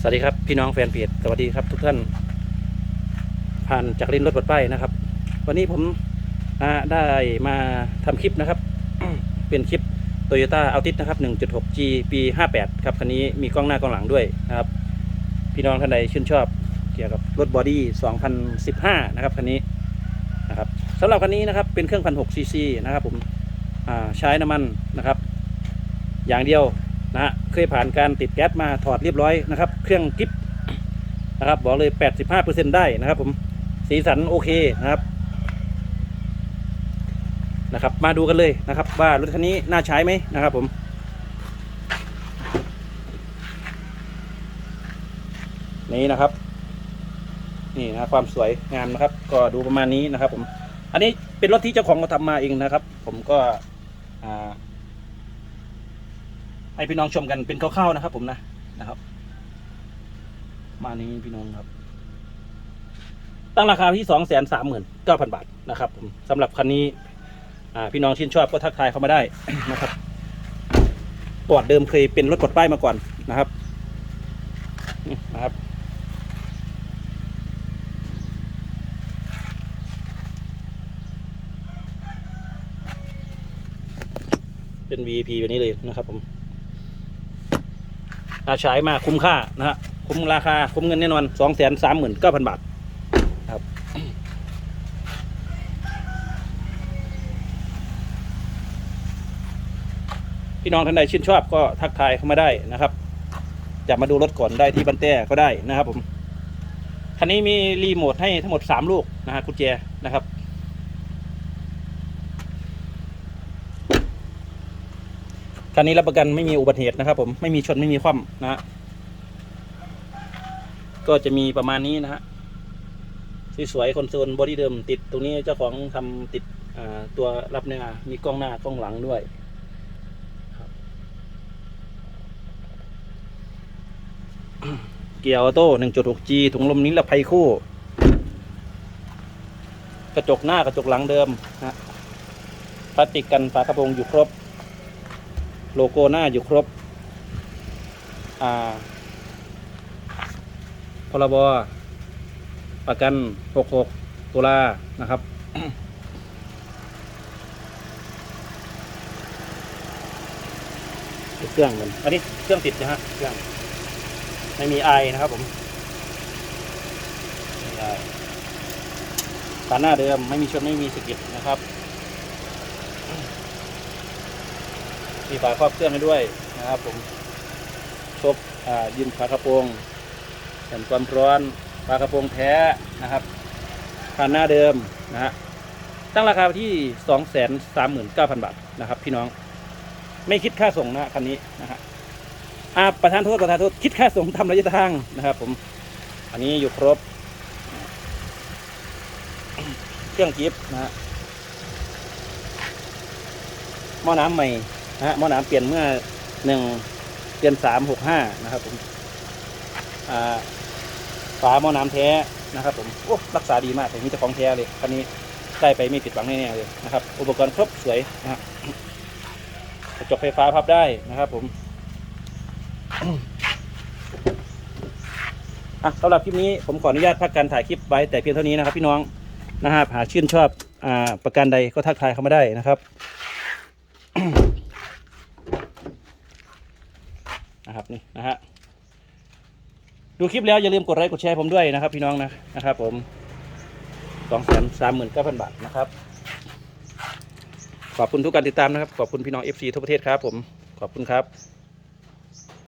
สวัสดีครับพี่น้องแฟนเพจสวัสดีครับทุกท่าน ผ่านจากลินรถปลดป้ายนะครับ วันนี้ผมได้มาทำคลิปนะครับ เป็นคลิป Toyota a l t i s นะครับ 1.6G ปี58 ครับคันนี้มีกล้องหน้ากล้องหลังด้วยนะครับ พี่น้องท่านใดชื่นชอบเกี่ยวกับรถบอดี้ 2015 นะครับคันนี้นะครับสำหรับคันนี้นะครับเป็นเครื่อง 1,600ซีซีนะครับผมใช้น้ำมันนะครับ อย่างเดียว นะเคยผ่านการติดแก๊สมาถอดเรียบร้อยนะครับ เครื่องกิฟนะครับบอกเลย 85%ได้นะครับผมสีสันโอเคนะครับนะครับ มาดูกันเลยนะครับ ว่ารถคันนี้น่าใช้ไหมนะครับผมนี่นะครับ นี่นะความสวยงามนะครับ ก็ดูประมาณนี้นะครับ ผม อันนี้เป็นรถที่เจ้าของเขาทำมาเองนะครับ ผมก็อ่า ให้พี่น้องชมกันเป็นคร่าวๆนะครับ ผมนะนะครับ มานี้พี่น้องครับ ตั้งราคาที่สองแสนสามหมื่นเก้าพันบาทนะครับผมสำหรับคันนี้อ่าพี่น้องชื่นชอบก็ทักทายเข้ามาได้นะครับประวัติเดิมเคยเป็นรถกดป้ายมาก่อนนะครับนะครับ เป็น VP แบบนี้เลยนะครับผม อาใช้มาคุ้มค่านะฮะคุ้มราคาคุ้มเงินแน่นอนสองแสนสามหมื่นเก้าพันบาทครับพี่น้องท่านใดชื่นชอบก็ทักทายเข้ามาได้นะครับจะมาดูรถก่อนได้ที่บันแต้ก็ได้นะครับผมคันนี้มีรีโมทให้ทั้งหมดสามลูกนะฮะกุญแจนะครับ คันนี้รับประกันไม่มีอุบัติเหตุนะครับ ผมไม่มีชนไม่มีคว่ำนะฮะก็จะมีประมาณนี้นะฮะสวยๆคอนโซลบอดี้เดิมติดตรงนี้เจ้าของทำติดตัวรับเนื้อมีกล้องหน้ากล้องหลังด้วยเกียร์ออโต้ 1.6G ถุงลมนิรภัยคู่ กระจกหน้ากระจกหลังเดิมนะพลาสติกกันฝากระโปรงอยู่ครบ โลโก้หน้าอยู่ครบ อ่า พรบ ประกัน 66 ตุลานะครับ เครื่องมัน อันนี้เครื่องติดนะฮะ เครื่อง ไม่มีไอนะครับผมไม่มีไอฝาหน้าเดิม ไม่มีชนไม่มีสกิดนะครับ มีฝาครอบเครื่องให้ด้วยนะครับผมชกยินฝากระโปรงแผ่นความร้อนฝากระโปรงแท้นะครับผ่านหน้าเดิมนะฮะตั้งราคาที่สองแสนสามหมื่นเก้าพันบาทนะครับ พี่น้องไม่คิดค่าส่งนะคันนี้นะฮะอาประธานโทษประธานโทษคิดค่าส่งทำระยะทางนะครับ ผม อันนี้อยู่ครบ เครื่องกิฟต์นะฮะหม้อน้ำใหม่ นะฮะหม้อน้ำเปลี่ยนเมื่อหนึ่งเดือนสามหกห้านะครับผมอ่าฝาหม้อน้ำแท้นะครับ ผมโอ้รักษาดีมากเลยมีเจ้าของแท้เลยคันนี้ได้ไปไม่ผิดหวังแน่ๆเลยนะครับ อุปกรณ์ครบสวยนะฮะกระจกไฟฟ้าพับได้นะครับ ผมอะสำหรับคลิปนี้ผมขออนุญาตพักการถ่ายคลิปไว้แต่เพียงเท่านี้นะครับ พี่น้องนะฮะหากชื่นชอบอ่าประการใดก็ทักทายเข้ามาได้นะครับ นะครับนี่นะฮะดูคลิปแล้วอย่าลืมกดไลค์กดแชร์ผมด้วยนะครับ พี่น้องนะนะครับ ผมสองแสนสามหมื่นเก้าพันบาทนะครับ ขอบคุณทุกการติดตามนะครับ ขอบคุณพี่น้องเอฟซีทั่วประเทศครับ ผมขอบคุณครับ